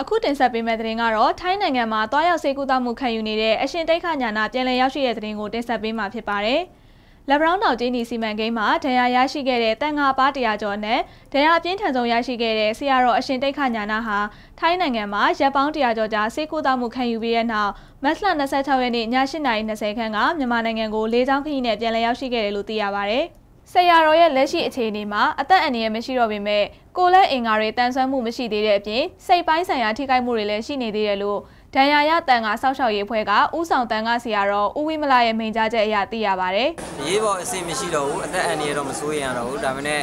အခုတင်ဆက်ပေးမယ့်သတင်းကတော့ထိုင်းနိုင်ငံမှာတွားရောက်ဆေးကုသမှုခံယူနေတဲ့အရှင်တိတ်ခညာနာပြန်လည်ရောက်ရှိတဲ့သတင်းကိုတင်ဆက်ပေးမှာဖြစ်ပါတယ်။လက်ဘရောင်းတော်ကျင်းဒီစီမံကိန်းမှာဒဏ်ရာရရှိခဲ့တဲ့တန်ငါပါတရာကျော်နဲ့ဒဏ်ရာပြင်းထန်ဆုံးရရှိခဲ့တဲ့ဆရာတော်အရှင်တိတ်ခညာနာဟာထိုင်းနိုင်ငံမှာရပ်ပေါင်းတရာကျော်ကြာဆေးကုသမှုခံယူပြီးတဲ့နောက်မတ်လ26ရက်နေ့ည8:20ခန်းကမြန်မာနိုင်ငံကိုလေးချောင်းခရီးနဲ့ပြန်လည်ရောက်ရှိခဲ့တယ်လို့သိရပါတယ်။ ဆရာတော်ရဲ့လက်ရှိအခြေအနေမှာအသက်အန္တရာယ်မရှိတော့ပေမဲ့ကိုလက်အင်္ဂါတွေတန်ဆွမ်းမှုမရှိသေးတဲ့အပြင်စိတ်ပိုင်းဆိုင်ရာထိခိုက်မှုတွေလည်းရှိနေသေးတယ်လို့ ဒဏ်ရာရတန်ကစောက်ရှောက်ရေးဖွဲ့ကဥဆောင်တန်ကဆရာတော်ဦးဝိမလာရဲ့မိန့်ကြားချက်အရသိရပါတယ်။အရေးပေါ်အဆင်မရှိတော့ဘူးအသက်အန္တရာယ်တော့မစိုးရိမ်ရတော့ဘူးဒါပေမဲ့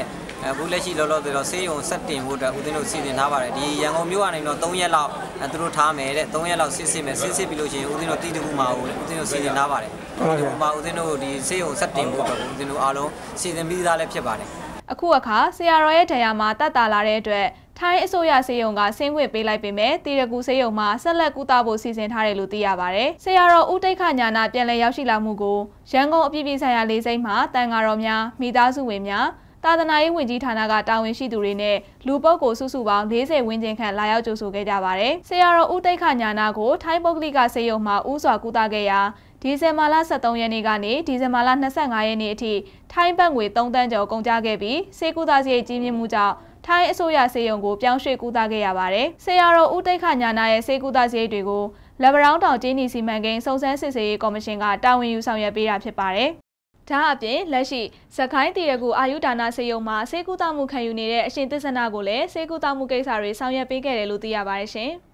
အခုလက်ရှိလောလောဆယ်တော့ဆေးရုံဆက်တင်ဖို့အတွက်ဦးသိန်းတို့စီစဉ်ထားပါတယ်ဒီရန်ကုန်မြို့ကနေတော့3ရက်လောက်သူတို့ထားမယ်တဲ့3ရက်လောက်စစ်စစ်မယ်စစ်စစ်ပြီးလို့ရှိရင်ဦးသိန်းတို့တည်တကူမှာဦးသိန်းတို့စီစဉ်ထားပါတယ်ဒီမှာဦးသိန်းတို့ဒီဆေးရုံဆက်တင်ဖို့အတွက်ဦးသိန်းတို့အားလုံးစီစဉ်ပြီးသားလည်းဖြစ်ပါတယ်အခုအခါဆရာတော်ရဲ့ဒဏ်ရာမှာတတ်တာလာတဲ့အတွက် ထိုင်းအစိုးရစေယုံကဆင်းခွင့်ပေးလိုက်ပေမဲ့တီရကူစေယုံမှာဆက်လက်ကူတာဖို့စီစဉ်ထားတယ်လို့သိရပါဗျ။ဆရာတော်ဦးတိတ်ခညာနာပြန်လည်ရောက်ရှိလာမှုကိုရန်ကုန်အပြည်ပြည်ဆိုင်ရာလေးစိမ်းမှာတန်ဃာတော်များမိသားစုဝင်များသာသနာရေးဝန်ကြီးဌာနကတာဝန်ရှိသူတွေနဲ့လူပုဂ္ဂိုလ်စုစုပေါင်း40ဝန်းကျင်ခန့်လာရောက်ကြိုဆိုခဲ့ကြပါတယ်။ဆရာတော်ဦးတိတ်ခညာနာကိုထိုင်းပုဂ္ဂလိကစေယုံမှာဥစွာကူတာခဲ့ရာဒီဇင်ဘာလ23ရက်နေ့ကနေဒီဇင်ဘာလ25ရက်နေ့အထိထိုင်းဘတ်ငွေ3တန်းကျော်ကုန်ကျခဲ့ပြီးစေကူတာစရိတ်ကြီးမြင့်မှုကြောင့် ထိုင်းအစိုးရစေယုံကိုပြောင်းရွှေ့ကူတာခဲ့ရပါတယ်။ဆရာတော်ဦးတိတ်ခညာနာရဲ့စေကူတာစရိတ်တွေကိုလက်ဗရောင်းတောင်ကျင်းနီစီမံကိန်းစုံစမ်းစစ်ဆေးရေးကော်မရှင်ကတာဝန်ယူဆောင်ရွက်ပေးတာဖြစ်ပါတယ်။ဒါအပြင်လက်ရှိဇခိုင်းတီရကူအာယုဒါနာစေယုံမှာစေကူတာမှုခံယူနေတဲ့အရှင်သစ္ဆနာကိုလည်းစေကူတာမှုကိစ္စတွေဆောင်ရွက်ပေးခဲ့တယ်လို့သိရပါတယ်ရှင်။